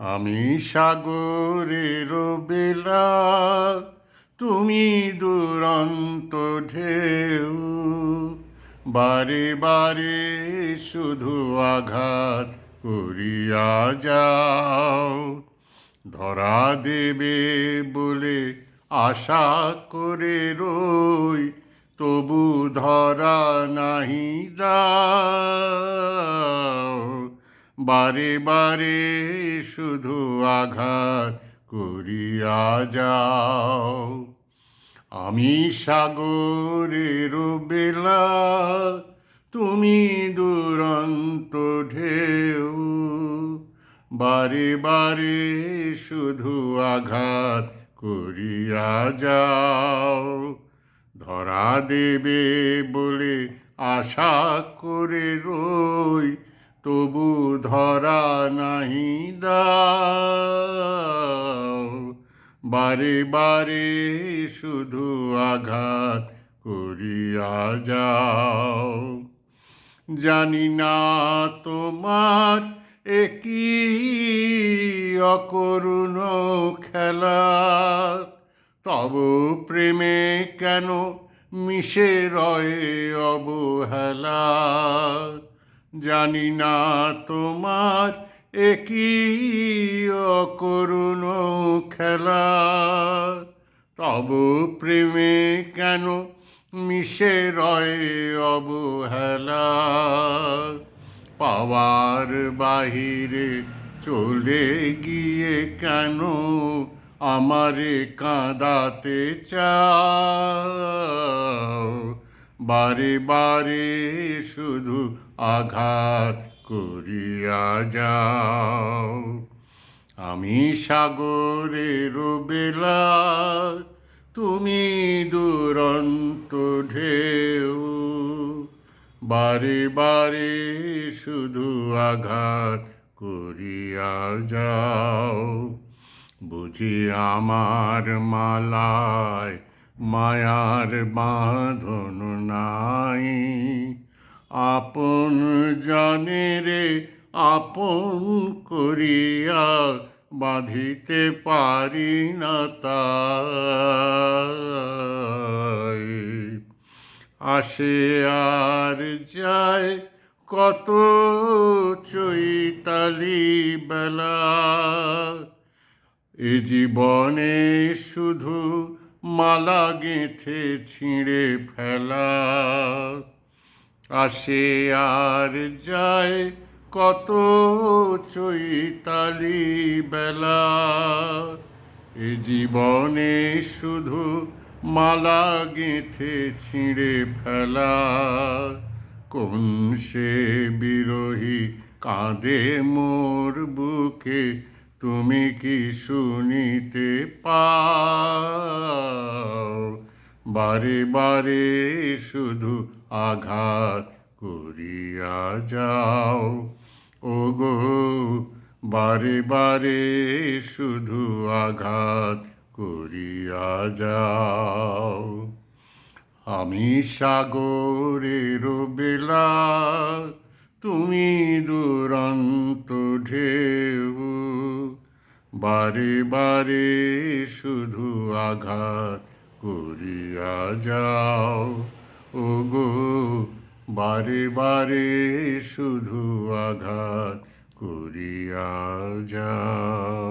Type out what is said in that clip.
আমি সাগরের বেলা, তুমি দুরন্ত ঢেউ। বারে বারে শুধু আঘাত করিয়া যাও। ধরা দেবে বলে আশা করে রই, তবু ধরা নাহি দাও। বারে বারে শুধু আঘাত করিয়া যাও। আমি সাগরের বেলা তুমি দুরন্ত ঢেউ। বারে বারে শুধু আঘাত করিয়া যাও। ধরা দেবে বলে আশা করে রই তবু ধরা নাহি দাও। বারে বারে শুধু আঘাত করিয়া যাও। জানি না তোমার একই অকরুণ খেলা। তব প্রেমে কেন মিশে রয়ে অবহেলা? জানি না তোমার একই অকরুণ খেলা। তব প্রেমে কেন মিশে রয়ে অবহেলা? পাওয়ার বাহিরে চলে গিয়ে কেন আমারে কাঁদাতে চাও? বারে বারে শুধু আঘাত করিয়া যাও। আমি সাগরের বেলা তুমি দুরন্ত ঢেউ। বারে বারে শুধু আঘাত করিয়া যাও। বুঝি আমার মালায় মায়ার বাঁধন নাই। আপন জনেরে আপন করিয়া বাঁধিতে পারি না তাই। আসে আর যায় কত চৈতালি বেলা। এ জীবনে শুধু মালা গেঁথে ছিঁড়ে ফেলা। আসে আর যায় কত চৈতালি বেলা। এ জীবনে শুধু মালা গেঁথে ছিঁড়ে ফেলা। কোন সে বিরোহী কাঁদে মোর বুকে তুমি কি শুনিতে পাও? বারে বারে শুধু আঘাত করিয়া যাও। ও গো বারে বারে শুধু আঘাত করিয়া যাও। আমি সাগরের বেলা, তুমি দুরন্ত ঢেউ বারে বারে শুধু আঘাত করিয়া যাও। ও গো বারে বারে শুধু আঘাত করিয়া যাও।